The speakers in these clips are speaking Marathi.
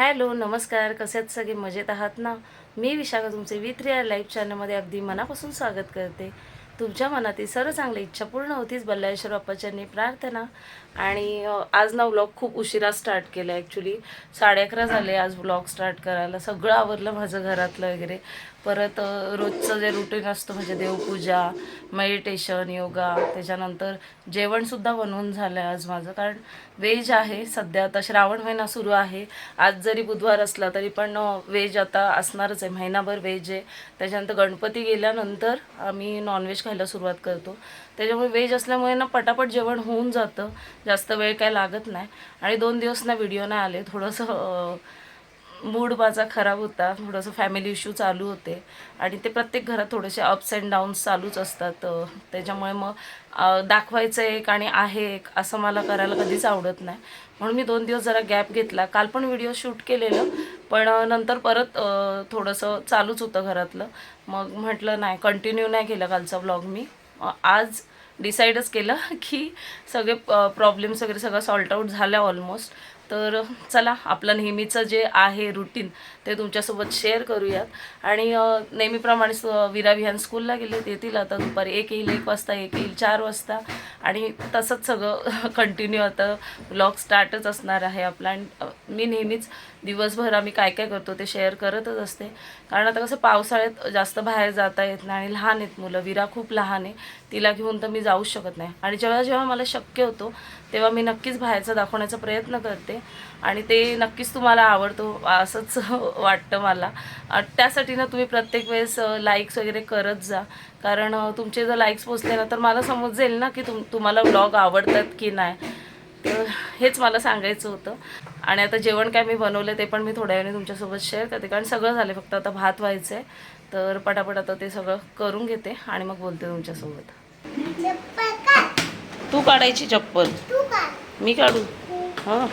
हॅलो नमस्कार. कसे आहेत सगळे? मजेत आहात ना? मी विशाखा तुमचे विथ रिअल लाईफ चॅनलमध्ये अगदी मनापासून स्वागत करते. तुमच्या मनातील सर्व चांगली इच्छा पूर्ण होतीच बल्लाळेश्वर बाप्पाच्यांनी प्रार्थना. आणि आज ना व्लॉग खूप उशिरा स्टार्ट केला ॲक्च्युली साडे अकरा झाले आज व्लॉग स्टार्ट करायला. सगळं आवरलं माझं घरातलं वगैरे. परत रोजचं जे रुटीन असतं म्हणजे देवपूजा मेडिटेशन योगा त्याच्यानंतर जेवणसुद्धा बनवून झालं आहे आज माझं. कारण व्हेज आहे सध्या आता श्रावण महिना सुरू आहे. आज जरी बुधवार असला तरी पण व्हेज आता असणारच आहे. महिनाभर व्हेज आहे. त्याच्यानंतर गणपती गेल्यानंतर आम्ही नॉनव्हेज खायला सुरुवात करतो. त्याच्यामुळे व्हेज असल्यामुळे ना पटापट जेवण होऊन जातं. जास्त वेळ काय लागत नाही. आणि दोन दिवस ना व्हिडिओ नाही आले. थोडंसं मूड माझा खराब होता. थोडंसं फॅमिली इश्यू चालू होते. आणि ते प्रत्येक घरात थोडेसे अप्स अँड डाऊन्स चालूच असतात. त्याच्यामुळे मग दाखवायचं एक आणि आहे एक असं मला करायला कधीच आवडत नाही. म्हणून मी दोन दिवस जरा गॅप घेतला. काल पण व्हिडिओ शूट केलेलं. पण नंतर परत थोडंसं चालूच होतं घरातलं. मग म्हटलं नाही कंटिन्यू नाही केलं कालचा व्लॉग मी. आज डिसाईडच केलं की सगळे प्रॉब्लेम्स वगैरे सगळं सॉल्ट आऊट झालं ऑलमोस्ट तर चला आपलं नेहमीचं जे आहे रुटीन ते तुमच्यासोबत शेअर करूयात. आणि नेहमीप्रमाणे विरा विहान स्कूलला गेले येतील आता दुपारी. एक येईल एक वाजता एक येईल चार वाजता. आणि तसंच सगळं कंटिन्यू आता ब्लॉग स्टार्टच असणार आहे आपला. आणि मी नेहमीच दिवसभर आम्ही काय काय करतो ते शेअर करतच असते. कारण आता कसं पावसाळ्यात जास्त बाहेर जाता येत नाही आणि लहान आहेत मुलं. विरा खूप लहान आहे. तिला घेऊन तर मी जाऊच शकत नाही. आणि जेव्हा जेव्हा मला शक्य होतो तेव्हा मी नक्कीच बाहेरचं दाखवण्याचा प्रयत्न करते. आणि ते नक्कीच तुम्हाला आवडतो असंच वाटतं मला. त्यासाठी ना तुम्ही प्रत्येक वेळेस लाईक्स वगैरे करत जा. कारण तुमचे जर लाईक्स पोचले ना तर मला समजेल ना की तुम तुम्हाला ब्लॉग आवडतात की नाही. तर हेच मला सांगायचं होतं. आणि आता जेवण काय मी बनवलं ते पण मी थोड्या वेळाने तुमच्यासोबत शेअर करते. कारण सगळं झालं फक्त आता भात व्हायचं आहे तर पटापट आता ते सगळं करून घेते आणि मग बोलते तुमच्यासोबत. तू काढायची चप्पल. मी काढू? हां.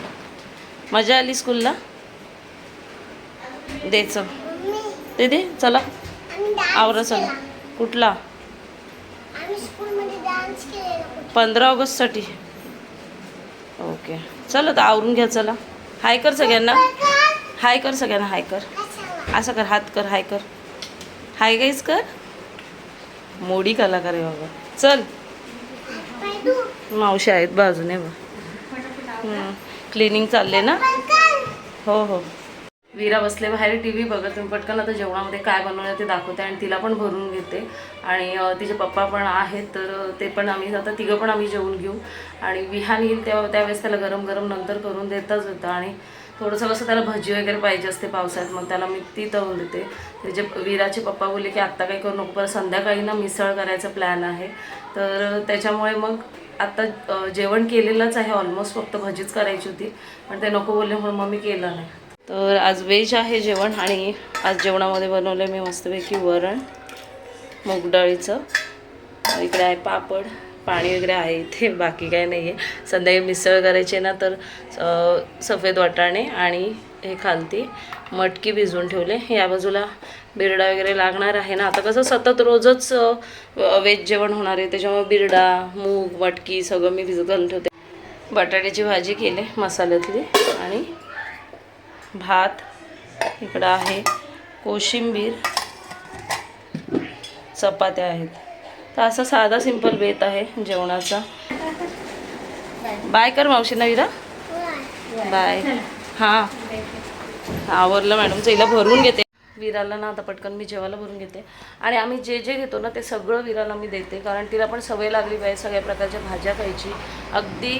मजा आली स्कूलला? द्यायचं ते दे दे चला. आवरा चला. कुठला? पंधरा ऑगस्टसाठी. ओके. चला तर आवरून घ्या चला. हाय कर सगळ्यांना. हाय कर सगळ्यांना हाय कर. असं कर हात कर हाय कर. हाय गाईज कर. मोडी कलाकार आहे बाबा. चल. मावशी आहेत बाजूने बा क्लिनिंग चालले ना? हो हो. वीरा बसले बाहेर टी व्ही बघत मी पटकन आता जेवणामध्ये काय बनवलं ते दाखवते आणि तिला पण भरून घेते. आणि तिचे पप्पा पण आहेत तर ते पण आम्ही आता तिघं पण आम्ही जेवून घेऊ. आणि विहान येईल तेव्हा त्यावेळेस त्याला गरम गरम नंतर करून देताच होतं. आणि थोडंसं कसं त्याला भजी वगैरे पाहिजे असते पावसाळ्यात मग त्याला मी ती तळून देते. त्याचे विराचे पप्पा बोलले की आत्ता काही करू नको परत संध्याकाळी ना मिसळ करायचा प्लॅन आहे. तर त्याच्यामुळे मग आत्ता जेवण केलेलंच आहे ऑलमोस्ट फक्त भजीच करायची होती. पण ते नको बोलले म्हणून मग मी केलं नाही. तर आज वेज आहे जेवण आणि आज जेवणामध्ये बनवलं आहे मी मस्तपैकी वरण मूगडाळीचं इकडे आहे पापड पाणी वगैरे आहे इथे बाकी काय नाही आहे संध्याकाळी मिसळ करायची ना तर सफेद वाटाणे आणि हे खालती मटकी भिजवून ठेवले. या बाजूला बिरडा वगैरे लागणार आहे ना. आता कसं सतत रोजच वेज जेवण होणार आहे. त्याच्यामुळे बिरडा मूग मटकी सगळं मी भिजत घालून ठेवते. बटाट्याची भाजी केली मसाल्यातली आणि भात इकडं आहे कोशिंबीर चपात्या आहेत. तर असा साधा सिंपल बेत आहे जेवणाचा. बाय कर मावशी विरा बाय हां. आवरलं मॅडम हिला भरून घेते. विराला ना आता पटकन मी जेवायला भरून घेते. आणि आम्ही जे जे घेतो ना ते सगळं विराला मी देते. कारण तिला पण सवय लागली पाहिजे सगळ्या प्रकारच्या भाज्या खायची. अगदी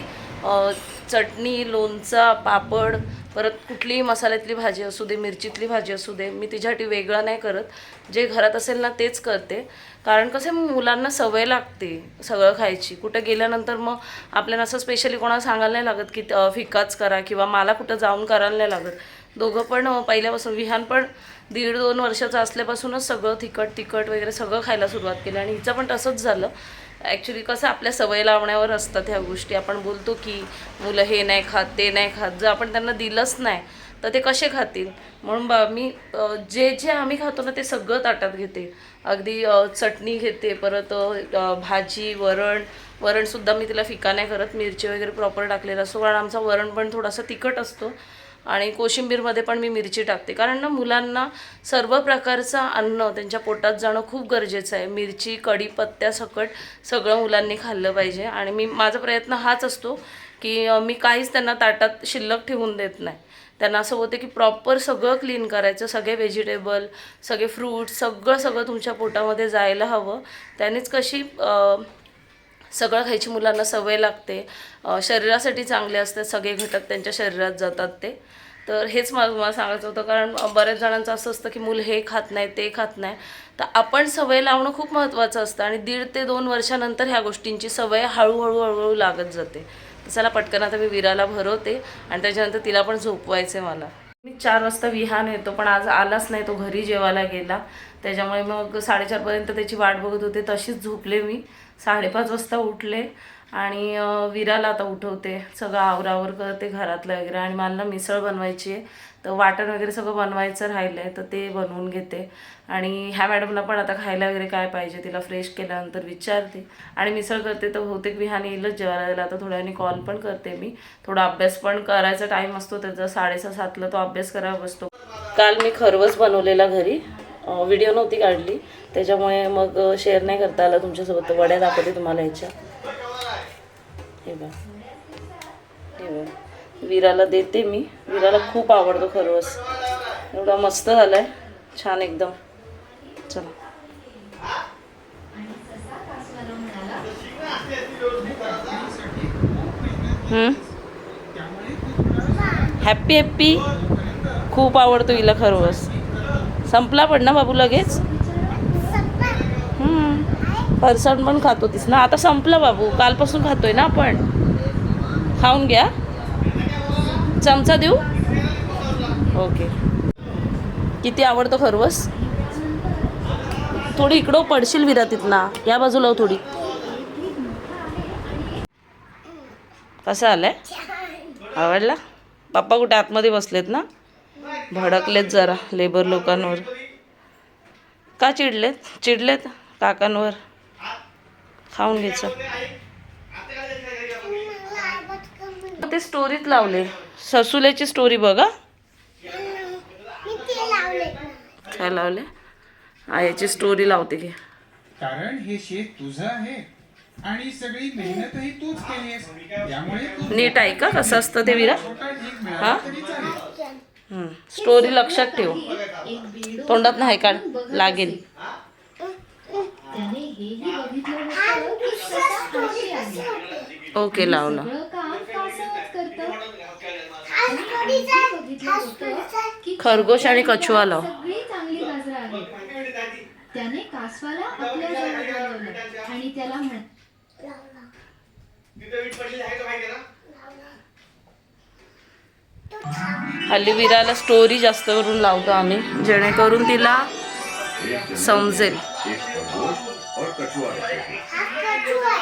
चटणी लोणचा पापड परत कुठलीही मसाल्यातली भाजी असू दे मिरचीतली भाजी असू दे मी तिच्यासाठी वेगळं नाही करत. जे घरात असेल ना तेच करते. कारण कसं आहे, मुलांना सवय लागते सगळं खायची. कुठं गेल्यानंतर मग आपल्याला असं स्पेशली कोणाला सांगायला नाही लागत की फिकाच करा किंवा मला कुठं जाऊन करायला नाही लागत. दोघं पण पहिल्यापासून विहान पण दीड दोन वर्षाचं असल्यापासूनच सगळं तिखट तिखट वगैरे सगळं खायला सुरुवात केली आणि हिचं पण तसंच झालं. ॲक्च्युली कसं आपल्या सवय लावण्यावर असतात ह्या गोष्टी. आपण बोलतो की मुलं हे नाही खात ते नाही खात. जर आपण त्यांना दिलंच नाही तर ते कसे खातील? म्हणून बा मी जे जे आम्ही खातो ना ते सगळं ताटात घेते. अगदी चटणी घेते परत भाजी वरण. वरणसुद्धा मी तिला फिका नाही करत. मिरची वगैरे प्रॉपर टाकलेलं असतो. कारण आमचा वरण पण थोडासा तिखट असतो. आणि कोशिंबीरमध्ये पण मी मिरची टाकते. कारण ना मुलांना सर्व प्रकारचं अन्न त्यांच्या पोटात जाणं खूप गरजेचं आहे. मिरची कढीपत्त्या सकट सगळं मुलांनी खाल्लं पाहिजे. आणि मी माझा प्रयत्न हाच असतो की मी काहीच त्यांना ताटात शिल्लक ठेवून देत नाही. त्यांना असं होतं की प्रॉपर सगळं क्लीन करायचं सगळे व्हेजिटेबल सगळे फ्रूट्स सगळं सगळं तुमच्या पोटामध्ये जायला हवं. त्यानेच कशी सगळं खायची मुलांना सवय लागते. शरीरासाठी चांगले असतात सगळे घटक त्यांच्या शरीरात जातात ते. तर हेच मला मला सांगायचं होतं कारण बऱ्याच जणांचं असं असतं की मूल हे खात नाही ते खात नाही. तर आपण सवय लावणं खूप महत्त्वाचं असतं आणि दीड ते दोन वर्षानंतर ह्या गोष्टींची सवय हळूहळू हळूहळू लागत जाते. तर चला पटकन आता मी विराला भरवते आणि त्याच्यानंतर तिला पण झोपवायचे मला. मी चार वाजता विहान येतो पण आज आलाच नाही तो घरी जेवायला गेला. त्याच्यामुळे मग साडेचारपर्यंत त्याची वाट बघत होते. तशीच झोपले मी. साडेपाच वाजता उठले आणि विराला आता उठवते. सगळं आवरावर करते घरातलं वगैरे आणि मला ना मिसळ बनवायची आहे. तर वाटण वगैरे सगळं बनवायचं राहिलं आहे तर ते बनवून घेते. आणि ह्या मॅडमला पण आता खायला वगैरे काय पाहिजे तिला फ्रेश केल्यानंतर विचारते. आणि मिसळ करते तर बहुतेक विहान येईलच जेवायला. आता थोड्या वेळाने कॉल पण करते मी. थोडा अभ्यास पण करायचा टाईम असतो. त्याचा साडेसहा सातला तो अभ्यास करावा बसतो. काल मी खरवस बनवलेला घरी. व्हिडिओ नव्हती काढली. त्याच्यामुळे मग शेअर नाही करता आला तुमच्यासोबत. वड्या दाखवते तुम्हाला ह्याच्या. हे बघ. हे बघ. विराला देते मी. विराला खूप आवडतो खरवस. एवढा मस्त झालाय. छान एकदम. चला. हॅप्पी हॅप्पी खूप आवडतो हिला खरवस. संपला पण ना बाबू लगेच? फरसाण पण खातो तीस ना? आता संपला बाबू. कालपासून खातोय ना आपण. खाऊन घ्या. चमचा देऊ? ओके. किती आवडतो खरवस? थोडी इकडं पडशील विरातीत ना. या बाजूला हो थोडी. कसं आलंय? आवडला? पप्पा कुठे आतमध्ये बसलेत ना? भडकलेत जरा लेबर लोकांवर. का चिडलेत? चिडलेत काकांवर? खाऊन घ्यायचं. ते स्टोरीत लावले. ससुल्याची स्टोरी बघा. काय लावले? हा याची स्टोरी लावते की. कारण हे शेत तुझं आहे आणि सगळी मेहनतही तूच केलीस त्यामुळे नीट आहे का कसं असतं ते विरा? हा? स्टोरी लक्षात ठेव. तोंडात नाही काढ लागेल. ओके लावला. खरगोश आणि कछुआ लाव. त्याने कासवाला आपल्या जवळ आणि त्याला म्हण हल्लीविराला स्टोरी जास्त करून लावतो आम्ही. जेणेकरून तिला समजेल.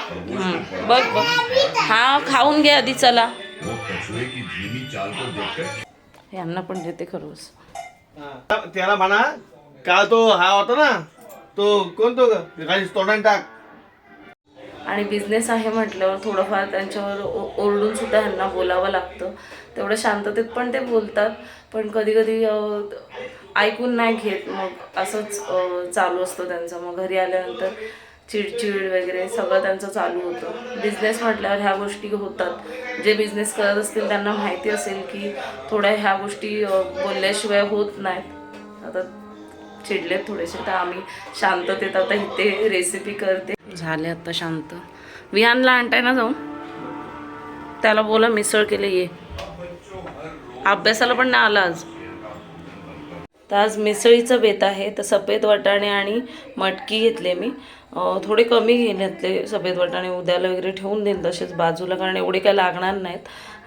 हम्म, बघ बघ. हा खाऊन घे आधी चला. यांना पण देते खरवस त्याला म्हणा का तो हा होता ना तो कोणतो तोंडाने टाक. आणि बिझनेस आहे म्हटल्यावर थोडंफार त्यांच्यावर ओ- ओरडून सुद्धा ह्यांना बोलावं लागतं. तेवढं शांततेत पण ते बोलतात. पण कधी कधी ऐकून नाही घेत. मग असंच चालू असतं त्यांचं. मग घरी आल्यानंतर चिडचिड वगैरे सगळं त्यांचं चालू होतं. बिझनेस म्हटल्यावर ह्या गोष्टी होतात. जे बिझनेस करत असतील त्यांना माहिती असेल की थोड्या ह्या गोष्टी बोलल्याशिवाय होत नाहीत. आता चिडलेत थोडेसे तर आम्ही शांततेत आता इथे रेसिपी करते. झाले आता शांत. विहानला आणताय ना जाऊन? त्याला बोला मिसळ केले ये. अभ्यासाला पण नाही आला आज. तर आज मिसळीचं बेत आहे तर सफेद वाटाणे आणि मटकी घेतले मी. थोडे कमी घेण्यातले सफेद वाटाणे उद्याला वगैरे ठेवून देईन तसेच बाजूला कारण एवढे काय लागणार नाहीत.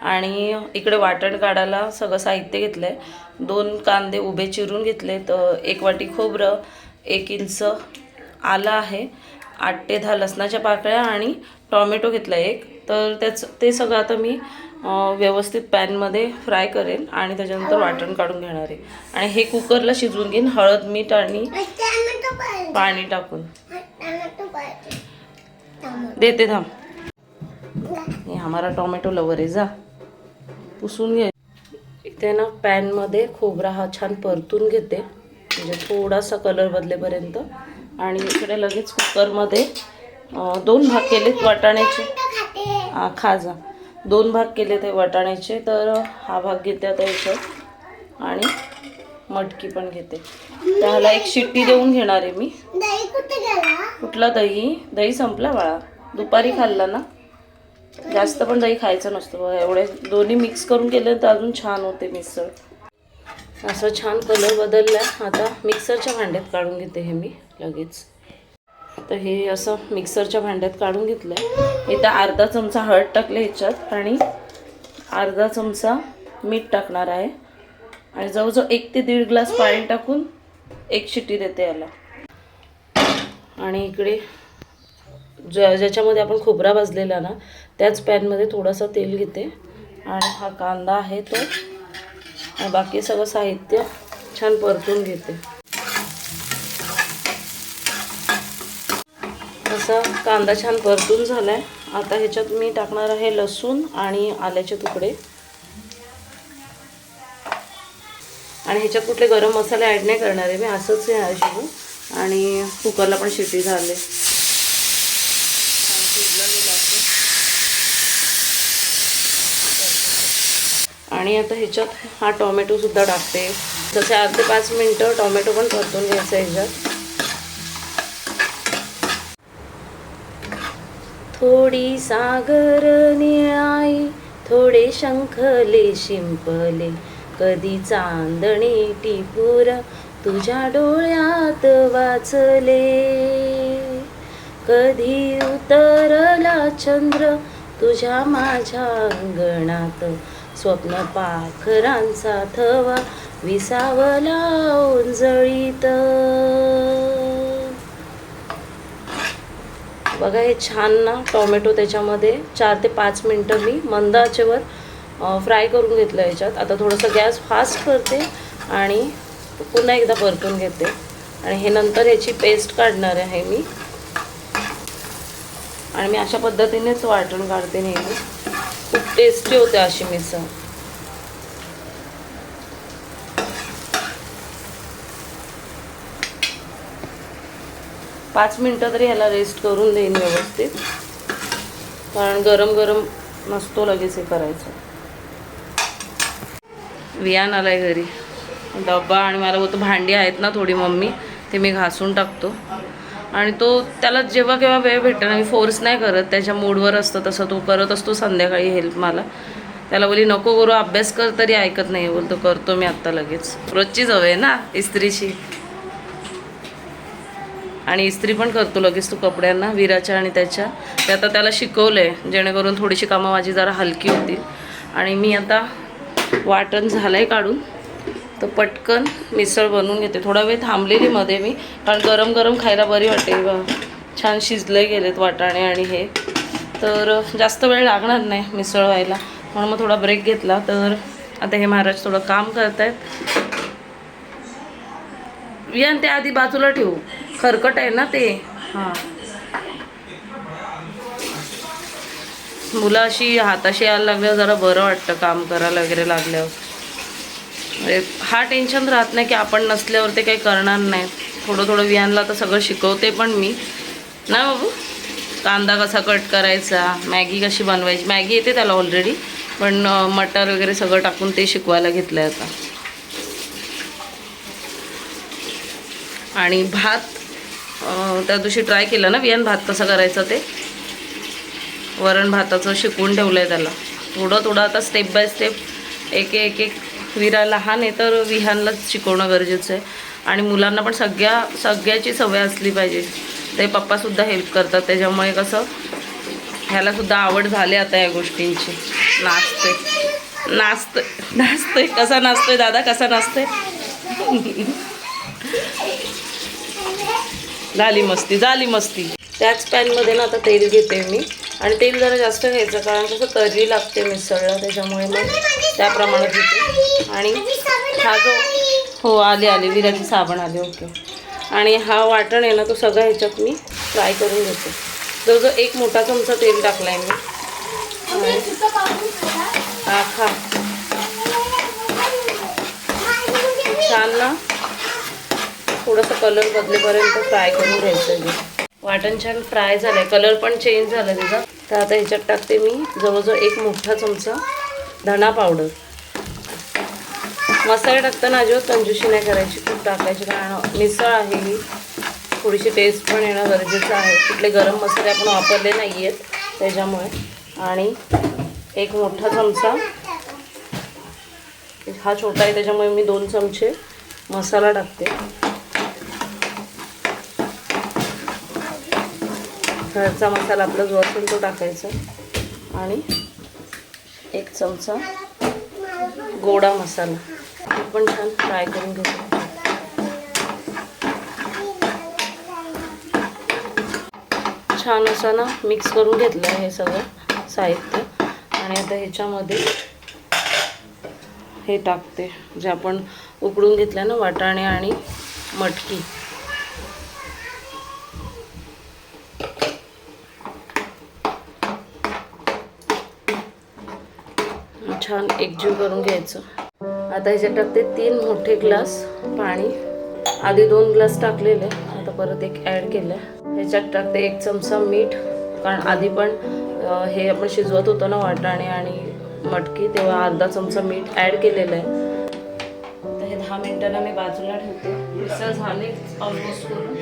आणि इकडे वाटण काढायला सगळं साहित्य घेतलं आहे दोन कांदे उभे चिरून घेतले तर एक वाटी खोबरं एक इंच आलं आहे. आठ ते दहा लसणाच्या पाकळ्या आणि टॉमॅटो घेतला एक. तर त्याचं ते सगळं आता मी व्यवस्थित पॅनमध्ये फ्राय करेन आणि त्याच्यानंतर वाटण काढून घेणार आहे. आणि हे कुकरला शिजवून घेईन. हळद मीठ आणि पाणी टाकून. देते थांब. हे हमारा टोमॅटो लवर आहे जा. पुसून घे. ते ना पॅनमध्ये खोबरा हा छान परतून घेते. म्हणजे थोडासा कलर बदलेपर्यंत. आणि इकडे लगेच कुकरमध्ये दोन भाग केलेत वाटाण्याचे. हा खा जा दोन भाग केले ते वाटाण्याचे. तर हा भाग घेते आता याच्यात आणि मटकी पण घेते. त्याला एक शिट्टी देऊन घेणार आहे मी. कुठला दही? दही संपला बाळा. दुपारी खाल्ला ना? जास्त पण दही खायचं नसतं बघा एवढे दोन्ही मिक्स करून केले तर अजून छान होते मिसळ. असं छान कलर बदलला. आता मिक्सरच्या भांड्यात काढून घेते हे मी लगेच. तर हे असं मिक्सरच्या भांड्यात काढून घेतलं आहे इथं अर्धा चमचा हळद टाकले ह्याच्यात आणि अर्धा चमचा मीठ टाकणार आहे. आणि जवळजवळ एक ते दीड ग्लास पाणी टाकून एक शिट्टी देते याला. आणि इकडे ज ज्याच्यामध्ये आपण खोबरा भाजलेला ना त्याच पॅनमध्ये थोडंसं तेल घेते. आणि हा कांदा आहे तो. बाकी सगळं साहित्य छान परतून घेते. असा कांदा छान परतून झाला आहे आता ह्याच्यात मी टाकणार आहे लसूण आणि आल्याचे तुकडे. आणि ह्याच्यात कुठले गरम मसाले ॲड नाही करणार आहे. मी असंच आहे शिजू आणि कुकरला पण शिटी झाले छान शिजलं गेलं असं. आणि आता ह्याच्यात हा टोमॅटो सुद्धा टाकते. जसे अर्ध ते पाच मिनटं टोमॅटो पण परतून घ्यायचं ह्याच्यात. थोडी सागर निळाई थोडे शंखले शिंपले कधी चांदणे टिपूर तुझ्या डोळ्यात वाचले. कधी उतरला चंद्र तुझ्या माझ्या अंगणात स्वप्न पाखरांचा थवा विसावला ओंजळीत बघा हे छान ना टोमॅटो त्याच्यामध्ये. चार ते पाच मिनटं मी मंद आचेवर फ्राय करून घेतलं याच्यात. आता थोडंसं गॅस फास्ट करते आणि पुन्हा एकदा परतून घेते. आणि हे नंतर याची पेस्ट काढणार आहे मी. आणि मी अशा पद्धतीनेच वाटण काढते नेहमी. टेस्टी होते अशी मिसळ. पाच मिनटं तरी ह्याला रेस्ट करून देईन व्यवस्थित. कारण गरम गरम नसतो लगेच हे करायचं. वियान आलाय घरी. डब्बा आणि मला बोलतो भांडी आहेत ना थोडी मम्मी ते मी घासून टाकतो. आणि तो त्याला जेव्हा केव्हा वेळ भेटतो ना मी फोर्स नाही करत त्याच्या मूडवर असतं तसं तो करत असतो संध्याकाळी हेल्प मला. त्याला बोली नको करू अभ्यास कर तरी ऐकत नाही. बोलतो करतो मी आत्ता लगेच. रोजची हवं आहे ना इस्त्रीची. आणि इस्त्री पण करतो लगेच तू कपड्यांना विराच्या आणि त्याच्या. ते आता त्याला शिकवलं आहे जेणेकरून थोडीशी कामं माझी जरा हलकी होतील. आणि मी आता वाटण झालं आहे काढून. तर पटकन मिसळ बनवून घेते. थोडा वेळ थांबलेली मध्ये मी कारण गरम गरम खायला बरी वाटेल बा छान शिजले गेलेत वाटाणे आणि हे. तर जास्त वेळ लागणार नाही मिसळ व्हायला. म्हणून मग थोडा ब्रेक घेतला. तर आता हे महाराज थोडं काम करतायत. या ते आधी बाजूला ठेवू. खरकट आहे ना ते? हां. मुलं अशी हाताशी यायला लागल्यावर जरा बरं वाटतं काम करायला वगैरे लागल्यावर. म्हणजे हा टेन्शन राहत नाही की आपण नसल्यावर ते काही करणार नाही. थोडं थोडं विहानला तर सगळं शिकवते पण मी. ना बाबू? कांदा कसा कट करायचा? मॅगी कशी बनवायची? मॅगी येते त्याला ऑलरेडी पण मटर वगैरे सगळं टाकून ते शिकवायला घेतलं आहे आता. आणि भात त्या दिवशी ट्राय केलं ना वियान भात कसा करायचा ते? वरण भाताचं शिकवून ठेवलं आहे त्याला. थोडं थोडं आता स्टेप बाय स्टेप एक एक एक विरा लहान आहे तर विहानलाच शिकवणं गरजेचं आहे. आणि मुलांना पण सगळ्या सगळ्याची सवय असली पाहिजे. ते पप्पासुद्धा हेल्प करतात. त्याच्यामुळे कसं ह्यालासुद्धा आवड झाली आता या गोष्टींची. नाचते नाचते नाचते कसा नाचतोय दादा? कसा नाचतोय? झाली मस्ती झाली मस्ती. त्याच पॅनमध्ये ना आता तेल घेते मी. आणि तेल जरा जास्त घ्यायचं कारण कसं तर्री लागते मिसळला त्याच्यामुळे मग त्या प्रमाणात घेते. आणि हा जो हो आले आले. विराची साबण आले ओके. आणि हा वाटण आहे ना तो सगळा ह्याच्यात मी फ्राय करून घेते. जवळजवळ एक मोठा चमचा तेल टाकला आहे मी हा खा. छान ना? थोडंसं कलर बदलेपर्यंत फ्राय करून घ्यायचं आहे वाटण छान फ्राय झालंय. कलर पण चेंज झाला त्याचा. तर आता ह्याच्यात टाकते मी जवळजवळ एक मोठा चमचा धणा पावडर मसाले टाकताना अजिबात कंजूशी नाही करायची. खूप टाकायची कारण मिसळ आहे ही. थोडीशी टेस्ट पण येणं गरजेचं आहे. कुठले गरम मसाले आपण वापरले नाही आहेत त्याच्यामुळे. आणि एक मोठा चमचा. हा छोटा आहे त्याच्यामुळे मी दोन चमचे मसाला टाकते. घरचा मसाला आपला जो असेल तो टाकायचा. आणि एक चमचा गोडा मसाला. हे पण छान फ्राय करून घेतो छान असं ना मिक्स करून घेतलं हे सगळं साहित्य. आणि आता ह्याच्यामध्ये हे टाकते. जे आपण उकडून घेतलं ना वाटाणे आणि मटकी. छान एकजीव करून घ्यायचं. आता ह्याच्यात टाकते तीन मोठे ग्लास पाणी. आधी दोन ग्लास टाकलेले आता परत एक ॲड केलं ह्याच्यात टाकते एक चमचा मीठ कारण आधी पण हे आपण शिजवत होतो ना वाटाणे आणि मटकी तेव्हा अर्धा चमचा मीठ ॲड केलेलं आहे. तर हे दहा मिनिटांना मी बाजूला ठेवते. मिसळ झाले ऑलमोस्ट करून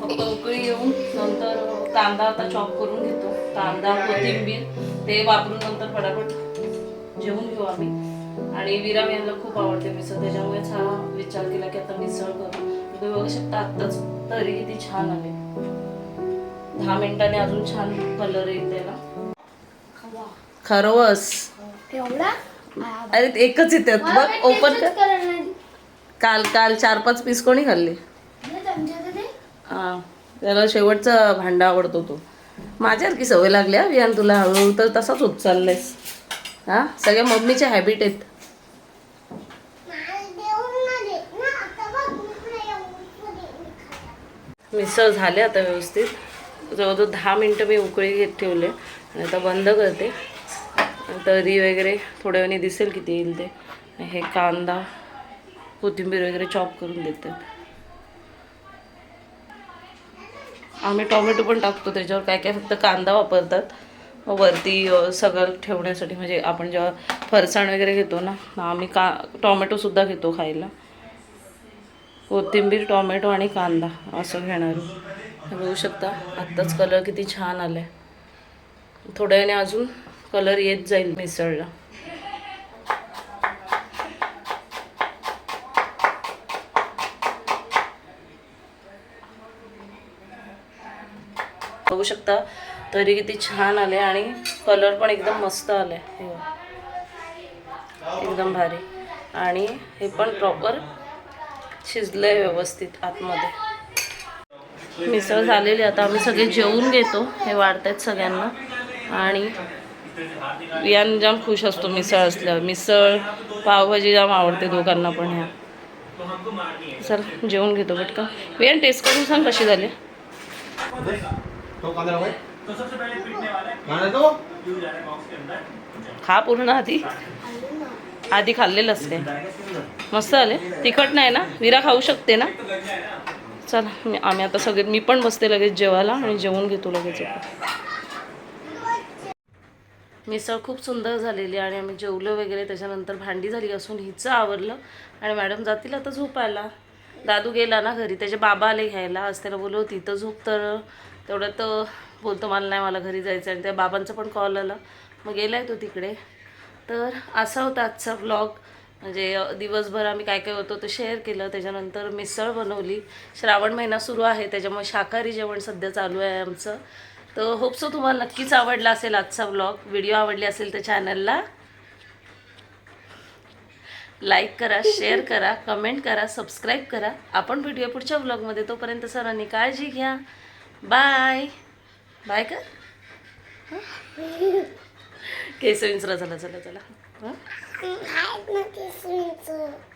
फक्त उकळी येऊन नंतर कांदा आता चॉप करून घेतो. कांदा कोथिंबीर ते वापरून नंतर फटाफट जेवून घेऊ आम्ही. आणि विराम यांना खूप आवडते मिसळ त्याच्यामुळेच हा विचार केला की आता मिसळ करू. तुम्ही बघू शकता आत्ताच तरी किती छान आले. दहा मिनिटांनी अजून छान कलर येईल त्याला. खरवस. अरे ते एकच येतात बघ ओपन कर. काल काल चार पाच पीस कोणी खाल्ले? हा. त्याला शेवटचा भांडा आवडतो तो. माझ्यासारखी सवय लागली हा. विहान तुला हळूहळू तर तसाच होत चाललायस हा? सगळ्या मम्मीच्या हॅबिट आहेत. मिसळ झाले आता व्यवस्थित. जवळजवळ दहा मिनटं मी उकळी घेत ठेवले. आणि आता बंद करते. तरी वगैरे थोड्या वेळाने दिसेल किती येईल ते. हे कांदा कोथिंबीर वगैरे चॉप करून देते. आम्ही टोमॅटो पण टाकतो त्याच्यावर काय काय फक्त कांदा वापरतात. वरती सगळं ठेवण्यासाठी म्हणजे आपण जेव्हा फरसाण वगैरे घेतो ना आम्ही का टोमॅटोसुद्धा घेतो खायला. कोथिंबीर टोमॅटो आणि कांदा असं घेणार. बघू शकता आत्ताच कलर किती छान आला आहे थोड्या वेळाने अजून कलर येत जाईल मिसळला. बघू शकता तरी किती छान आले आणि कलर पण एकदम मस्त आले. एकदम भारी. आणि हे पण प्रॉपर शिजलंय व्यवस्थित आतमध्ये. मिसळ झालेली आता आम्ही सगळे जेवून घेतो. हे वाढतायत सगळ्यांना. आणि यान जाम खुश असतो मिसळ असल्यावर. मिसळ पावभाजी जाम आवडते दोघांना पण ह्या. सर जेवून घेतो पटकन. वियान टेस्ट करून सांग कशी झाली? तो कांदा लावाय कांदा तो खा पूर्ण आधी। आधी खाल्लेलंच काय मस्त आले तिखट नाही ना? विरा खाऊ शकते ना? चला मी आम्ही आता सगळे मी पण बसते लगेच जेवायला आणि जेवून घेतो लगेच. मिसळ खूप सुंदर झालेली आणि आम्ही जेवलो वगैरे त्याच्यानंतर भांडी झाली असून हिचं आवरलं. आणि मॅडम जातील आता झोपायला. दादू गेला ना घरी त्याचे बाबा आले घ्यायला. आज त्याला बोलव तिथं झोप तर तेवढं तर बोलतो मला नाही मला घरी जायचं आणि त्या बाबांचा पण कॉल आला. मग गेला आहे तो तिकडे. तर असा होता आजचा व्लॉग म्हणजे दिवसभर आम्ही काय काय होतो ते शेअर केलं. त्याच्यानंतर मिसळ बनवली. श्रावण महिना सुरू आहे. त्याच्यामुळे शाकाहारी जेवण सध्या चालू आहे आमचं. तर होपसो तुम्हाला नक्कीच आवडला असेल आजचा व्लॉग व्हिडिओ आवडली असेल तर चॅनलला लाईक करा शेअर करा कमेंट करा सबस्क्राईब करा. आपण भेटूया पुढच्या व्लॉगमध्ये तोपर्यंत सरांनी काळजी घ्या. बाय बाय का केस विंचरा चला चला चला हं? ना